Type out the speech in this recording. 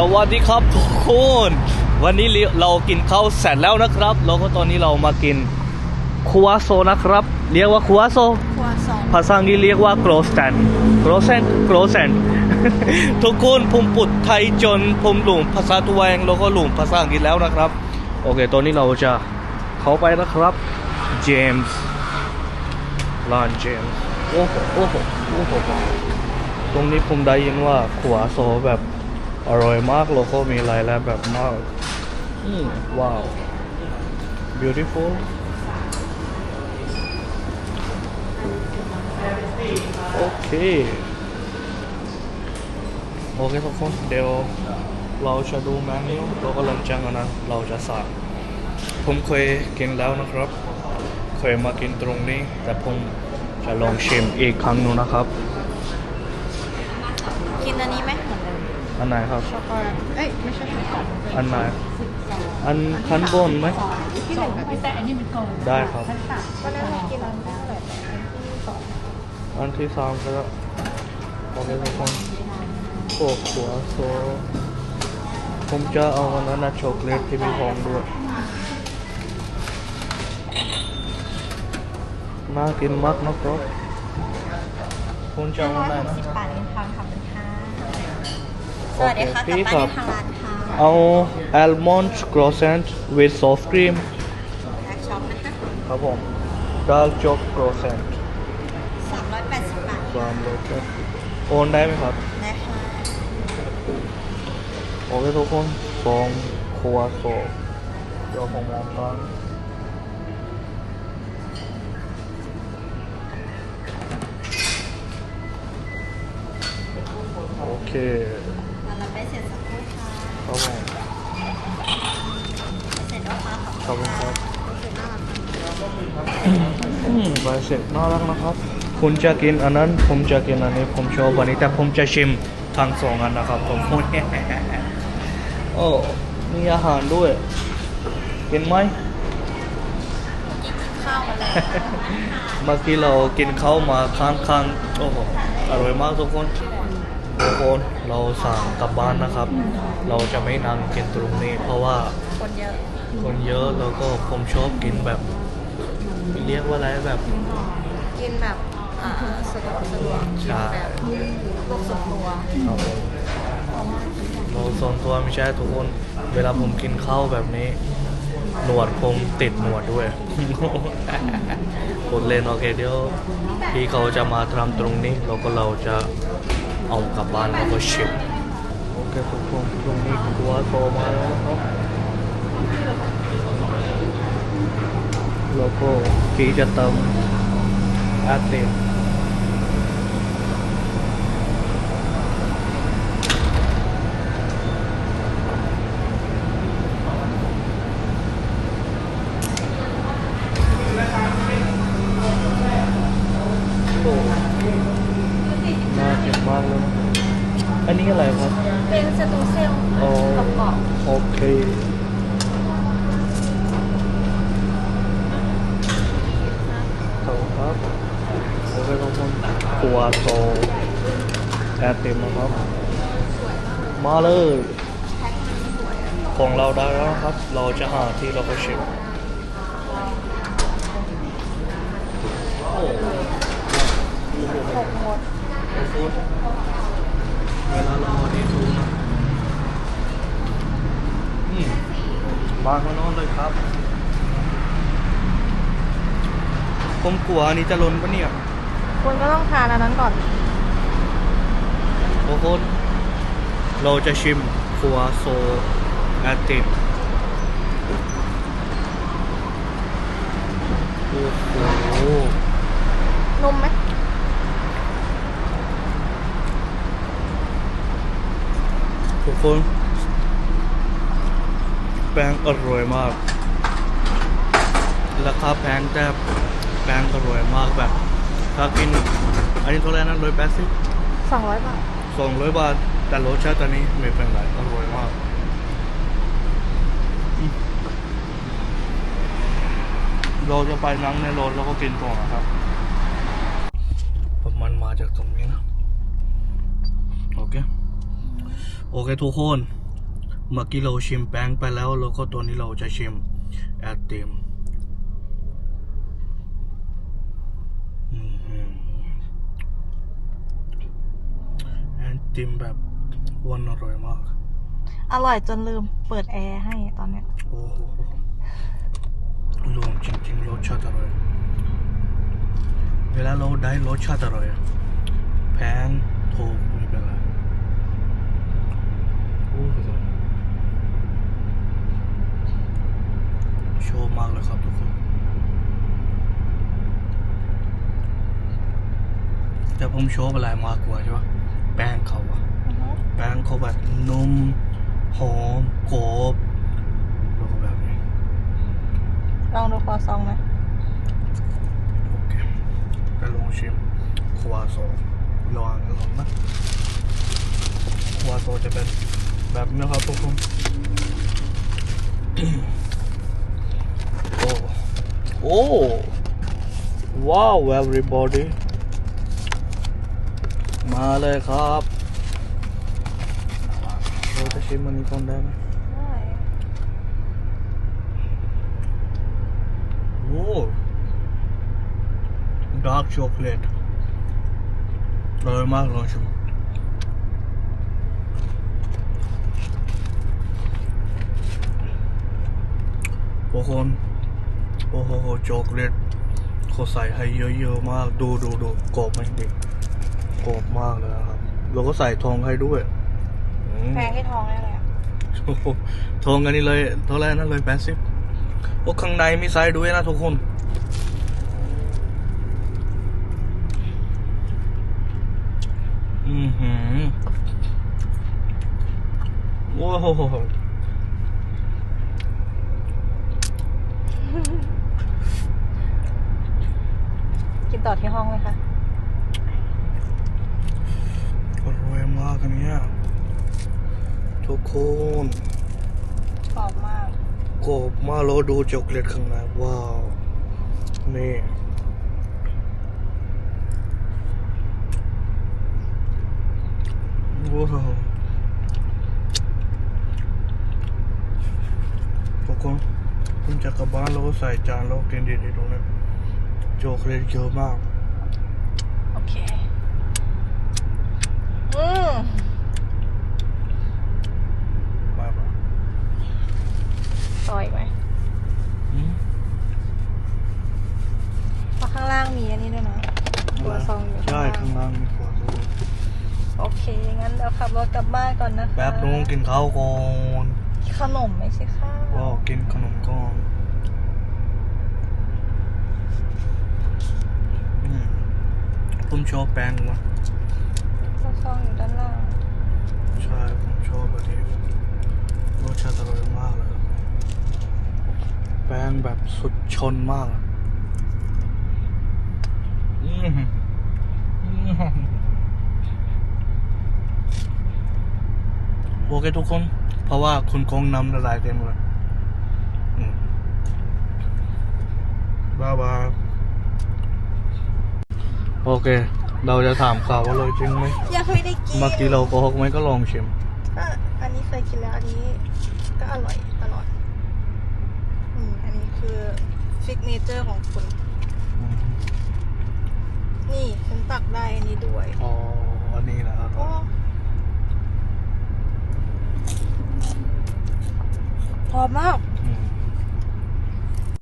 สวัสดีครับทุกคนวันนี้เรากินข้าวเสร็จแล้วนะครับ แล้วก็ตอนนี้เรามากินคัวโซนะครับ เรียกว่าคัวโซครัวซองภาษาอังกฤษเรียกว่า croissant croissant croissant ทุกคนผมปุดไทยจนผมหลงภาษาตัวเองแล้วก็หลงภาษาอังกฤษแล้วนะครับ โอเค ตอนนี้เราจะเข้าไปนะครับเจมส์ร้านเจมส์โอ้โหโอ้โหโอ้โหตรงนี้ผมได้ยินว่าขวาโซแบบ อร่อยมากแล้วก็มีหลายแล้วแบบมากอืมว้าว beautiful โอเค โอเคทุกคนเดี๋ยวเราจะดูเมนูแล้วก็หลังจากนั้นเราจะสั่งผมเคยกินแล้วนะครับ เคยมากินตรงนี้ แต่ผมจะลองชิมอีกครั้งหนึงนะครับ กินอันนี้ไหมเหมื อนเดิมอันไหนครับ ช็อกโกแลตเอ้ยไม่ใช่ช็อกโกแลตอันไหน อันขันบนไหม ที่หนึ่งกับที่สองได้ครับก็นั่นเรากินอันที่เท่าไหร่แต่อันที่สองอันที่สามก็โอเคทุกคนโอ้หัวโซผมจะเอาอันนั้นนะช็อกโกแลตที่มีฟองด้วย น่ากินมากนะครับคุณจะเอาอันไหนนะ สิบบาทเองค่ะขอบคุณค่ะ สวัสดีค่ะโอเคกลับพี่บ้านครับในทางร้านค่ะเอา almond croissant with soft cream แพ็กช็อปนะคะครับผมดาร์กช็อก croissant สามร้อยแปดสิบบาทสามรสครับโอนได้ไหมครับ นะคะโอเคทุกคนสองครัวโซเดี๋ยวผมมองกันโอเค มารับไปเสร็จสักครู่ค่ะ ครับผม เสร็จแล้วค่ะ ขอบขอบคุณครับเสร็จน่ารักค่ะอืมใบเสร็จน่ารักนะครับ คุณจะกินอันนั้น ผมจะกินอันนี้ ผมชอบอันนี้ แต่ผมจะชิมทั้งสองอันนะครับผมโอ้ มีอาหารด้วย กินไหมกินข้าวมาแล้วเมื่อกี้เรากินข้าวมาค้างๆโอ้โห อร่อยมากทุกคนทุกคนเราสั่งกลับบ้านนะครับ เราจะไม่นั่งกินตรงนี้เพราะว่าคนเยอะ คนเยอะแล้วก็ผมชอบกินแบบ เรียกว่าอะไรแบบกินแบบอ่าสะดวกสะดวกกินใช่แบบพวกส่วนตัวครับผมเราส่วนตัวไม่ใช่ทุกคน เวลาผมกินข้าวแบบนี้ หนวดผมติดหนวดด้วยกดเล่นโอเคเดี๋ยวพี่เขาจะมาทำตรงนี้แล้วก็เราจะเอากลับบ้านแล้วก็ชิมโอเคทุกคนตรงนี้ครัวโตมาแล้วครับ แล้วก็พี่จะเติมแอดเต็มโอ้น่ากินมากเลยนะอันนี้อะไรครับ เป็นสตูเซลโอ้กรอบโอเคขอบคุณครับโอเคทุกคน ตัวโตแอดเต็มนะครับ มาเลยของเราได้แล้วครับ เราจะหาที่เราก็ชิมเวลารอันนี้ดูนะนี่มาข้างนอกเลยครับผมกลัวอันนี้จะล้นปะเนี่ย คุณก็ต้องทานอันนั้นก่อนโอ้โหเราจะชิมครัวโซแอตติโอ้โหนุ่มไหมทุกคนแป้งอร่อยมาก ราคาแพงแต่แป้งอร่อยมากแบบ ถ้ากิน อันนี้เท่าไหร่นะร้อยแปดสิบสองร้อยบาทสองร้อยบาท แต่รสชาติอันนี้ไม่เป็นไรอร่อยมากอืมเราจะไปนั่งในรถแล้วก็กินก่อนนะครับ ประมันมาจากตรงนี้นะ โอเค โอเคทุกคน เมื่อกี้เราชิมแป้งไปแล้ว แล้วก็ตัวนี้เราจะชิมแอดติมอืมฮึแอด ติมแบบหวันอร่อยมาก อร่อยจนลืมเปิดแอร์ให้ตอนเนี้ยโอ้โหรวมจริงๆรสชาติอร่อยเวลาเราได้รสชาติอร่อยอะแพงถูกไม่เป็นไรโอ้โหโชว์มากเลยครับทุกคนแต่ผมโชว์อะไรมากกว่าใช่ปะ แป้งเขาอะอือฮึแป้งเขาแบบนุ่มหอมกรอบแล้วก็แบบนี้ลองดูคอซองไหมโอเคไปลองชิมครัวโซลองลองนะครัวโซจะเป็นแบบนี้นะครับทุกคน โอ้โอ้ว้าว everybody มาเลยครับเราจะชิมมันนี้ก่อนได้ไหมได้โอ้ dark chocolate อร่อยมากลองชิมทุกคนโอ้โหช็อกโกแลตเขาใส่ให้เยอะๆมาก ดูดูดูกรอบไหมเด็ กกรอบมากเลยนะครับแล้วก็ใส่ทองให้ด้วยอืมแพงที่ท้องได้เลยอะโอ้โหทองกันนี่เลยเท่าไหรนั่นเลยแปดสิบโอ้ข้างในมีไซส์ด้วยนะทุกคน อือหือโอ้โหกินต่อที่ห้องเลยค่ะ อร่อย มากอันเนี้ยทุกคนกรอบมากกรอบมากแล้วดูช็อกโกแลตข้างในว้าว นี่ว้าวทุกคนผมจะกลับบ้านแล้วก็ใส่จานแล้วกินดีๆตรงนี้ช็อกโกแลตเยอะมาก โอเค อืม มากอะ ต่ออีกไหม อืม เพราะข้างล่างมีอันนี้ด้วยนะ ตัวซองอยู่ ใช่ ข้า ข้าง ง ล่าง ล่างมีขวดซอง โอเค งั้นเดี๋ยวขับรถกลับบ้านก่อนนะคะแป๊บนึงกินข้าวก่อนขนมไม่ใช่ข้าวว้าวกินขนมก่อนอืมผมชอบแป้งว่ะตัวซองอยู่ด้านล่าง ใช่ ผมชอบแบบนี้รสชาติอร่อยมากเลยแป้งแบบสุดชนมากอะอืมอืม โอเคทุกคน เพราะว่าคุณคงนำละลายเต็มเลยอืมบายบายโอเค เราจะถามข่าวว่าเลยจริงไหมยังไม่ได้กินเมื่อกี้เราโกหกไหมก็ลองชิมก็อันนี้เคยกินแล้วอันนี้ก็อร่อยตลอดอืมอันนี้คือฟิกเนเจอร์ของคุณ นี่คุณตักได้อันนี้ด้วย อ๋อ อันนี้นะครับโหอมมาก